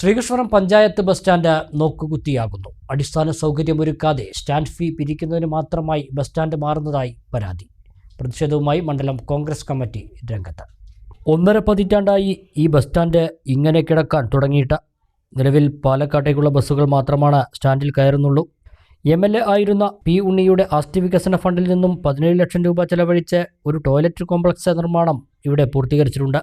Sreekrishnapuram panchayat bus stand നോക്കുകുത്തിയാകുന്നു. അടിസ്ഥാന സൗകര്യമൊരുക്കാതെ സ്റ്റാൻഡ് ഫീ പിരിക്കുന്നതിന് മാത്രമായി ബസ് സ്റ്റാൻഡ് മാറുന്നതായി പരാതി. പ്രതിഷേധവുമായി മണ്ഡലം കോൺഗ്രസ് കമ്മിറ്റി രംഗത്ത്. ഒന്നര പതിറ്റാണ്ടായി ഈ ബസ് സ്റ്റാൻഡ് ഇങ്ങനെ കിടക്കാൻ തുടങ്ങിയിട്ട് നിലവിൽ പാലക്കാട്ടേക്കുള്ള ബസ്സുകൾ മാത്രമാണ് സ്റ്റാൻഡിൽ കയറുന്നുള്ളൂ. എം എൽ എ ആയിരുന്ന പി ഉണ്ണിയുടെ ആസ്തി വികസന ഫണ്ടിൽ നിന്നും പതിനേഴ് ലക്ഷം രൂപ ചെലവഴിച്ച് ഒരു ടോയ്ലറ്റ് കോംപ്ലക്സ് നിർമ്മാണം ഇവിടെ പൂർത്തീകരിച്ചിട്ടുണ്ട്.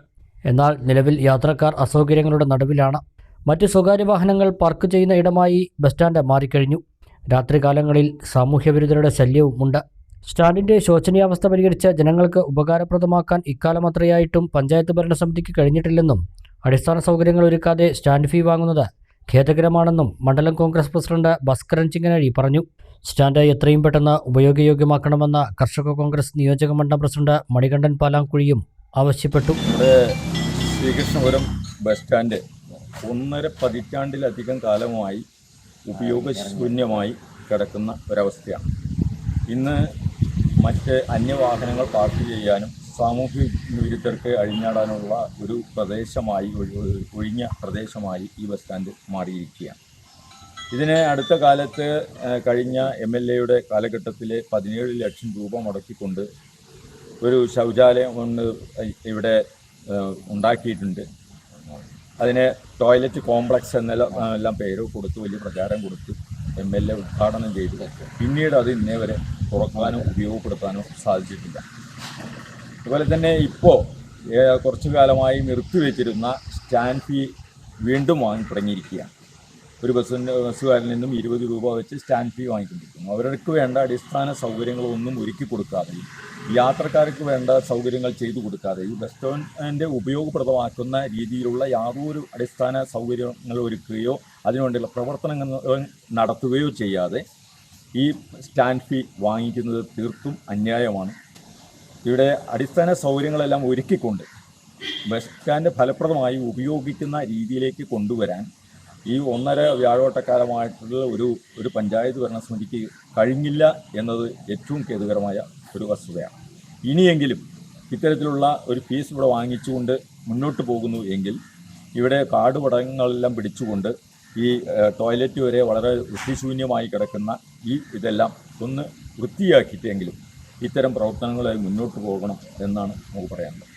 എന്നാൽ നിലവിൽ യാത്രക്കാർ അസൗകര്യങ്ങളുടെ നടുവിലാണ്. മറ്റ് സ്വകാര്യ വാഹനങ്ങൾ പാർക്ക് ചെയ്യുന്ന ഇടമായി ബസ് സ്റ്റാൻഡ് മാറിക്കഴിഞ്ഞു. രാത്രികാലങ്ങളിൽ സാമൂഹ്യവിരുദ്ധരുടെ ശല്യവുമുണ്ട് സ്റ്റാൻഡിന്റെ ശോചനീയാവസ്ഥ പരിഹരിച്ച് ജനങ്ങൾക്ക് ഉപകാരപ്രദമാക്കാൻ ഇക്കാലം അത്രയായിട്ടും പഞ്ചായത്ത് ഭരണസമിതിക്ക് കഴിഞ്ഞിട്ടില്ലെന്നും അടിസ്ഥാന സൗകര്യങ്ങൾ ഒരുക്കാതെ സ്റ്റാൻഡ് ഫീ വാങ്ങുന്നത് ഖേദകരമാണെന്നും മണ്ഡലം കോൺഗ്രസ് പ്രസിഡന്റ് ഭാസ്കരൻ ചിങ്ങനഴി പറഞ്ഞു. സ്റ്റാൻഡ് എത്രയും പെട്ടെന്ന് ഉപയോഗയോഗ്യമാക്കണമെന്ന കർഷക കോൺഗ്രസ് നിയോജക മണ്ഡലം പ്രസിഡന്റ് മണികണ്ഠൻ പാലാങ്കുഴിയും ആവശ്യപ്പെട്ടു. ശ്രീകൃഷ്ണപുരം ബസ് സ്റ്റാൻഡ് ഒന്നര പതിറ്റാണ്ടിലധികം കാലമായി ഉപയോഗശൂന്യമായി കിടക്കുന്ന ഒരവസ്ഥയാണ്. ഇന്ന് മറ്റ് അന്യവാഹനങ്ങൾ പാർക്ക് ചെയ്യാനും സാമൂഹ്യ വിരുദ്ധർക്ക് അഴിഞ്ഞാടാനുള്ള ഒരു പ്രദേശമായി ഒഴി- ഒഴിഞ്ഞ പ്രദേശമായി ഈ ബസ് സ്റ്റാൻഡ് മാറിയിരിക്കുകയാണ്. ഇതിന് അടുത്ത കാലത്ത് കഴിഞ്ഞ എം എൽ എയുടെ കാലഘട്ടത്തിലെ പതിനേഴ് ലക്ഷം രൂപ മുടക്കിക്കൊണ്ട് ഒരു ശൗചാലയം ഒന്ന് ഇവിടെ ഉണ്ടാക്കിയിട്ടുണ്ട്. അതിന് ടോയ്ലറ്റ് കോംപ്ലക്സ് എന്നെല്ലാം എല്ലാം പേര് കൊടുത്ത് വലിയ പ്രചാരം കൊടുത്ത് എം എൽ എ ഉദ്ഘാടനം ചെയ്തു. പിന്നീട് അത് ഇന്നേ വരെ തുറക്കാനോ ഉപയോഗപ്പെടുത്താനോ സാധിച്ചിട്ടില്ല. അതുപോലെ തന്നെ ഇപ്പോൾ കുറച്ചു കാലമായി നിർത്തിവെച്ചിരുന്ന സ്റ്റാൻഡ് ഫീ വീണ്ടും വാങ്ങി തുടങ്ങിയിരിക്കുകയാണ് ഒരു ബസ്സിന്റെ ബസ്സുകാരിൽ നിന്നും ഇരുപത് രൂപ വെച്ച് സ്റ്റാൻഡ് ഫീ വാങ്ങിക്കൊണ്ടിരിക്കുന്നു. അവർക്ക് വേണ്ട അടിസ്ഥാന സൗകര്യങ്ങളൊന്നും ഒരുക്കി കൊടുക്കാതെയും യാത്രക്കാർക്ക് വേണ്ട സൗകര്യങ്ങൾ ചെയ്തു കൊടുക്കാതെ ഈ ബസ് സ്റ്റാൻഡ് ഉപയോഗപ്രദമാക്കുന്ന രീതിയിലുള്ള യാതൊരു അടിസ്ഥാന സൗകര്യങ്ങൾ ഒരുക്കുകയോ അതിനുവേണ്ടിയുള്ള പ്രവർത്തനങ്ങൾ നടത്തുകയോ ചെയ്യാതെ ഈ സ്റ്റാൻഡ് ഫീ വാങ്ങിക്കുന്നത് തീർത്തും അന്യായമാണ്. ഇവിടെ അടിസ്ഥാന സൗകര്യങ്ങളെല്ലാം ഒരുക്കിക്കൊണ്ട് ബസ് സ്റ്റാൻഡ് ഫലപ്രദമായി ഉപയോഗിക്കുന്ന രീതിയിലേക്ക് കൊണ്ടുവരാൻ ഈ ഒന്നര വ്യാഴവട്ടക്കാലമായിട്ടുള്ള ഒരു ഒരു പഞ്ചായത്ത് ഭരണസമിതിക്ക് കഴിഞ്ഞില്ല എന്നത് ഏറ്റവും ഖേദകരമായ ഒരു വസ്തുതയാണ്. ഇനിയെങ്കിലും ഇത്തരത്തിലുള്ള ഒരു ഫീസ് ഇവിടെ വാങ്ങിച്ചുകൊണ്ട് മുന്നോട്ട് പോകുന്നു എങ്കിൽ ഇവിടെ കാട് പടങ്ങളെല്ലാം പിടിച്ചുകൊണ്ട് ഈ ടോയ്ലറ്റ് വരെ വളരെ വൃത്തിശൂന്യമായി കിടക്കുന്ന ഈ ഇതെല്ലാം ഒന്ന് വൃത്തിയാക്കിയിട്ടെങ്കിലും ഇത്തരം പ്രവർത്തനങ്ങളായി മുന്നോട്ട് പോകണം എന്നാണ് നമുക്ക് പറയാനുള്ളത്.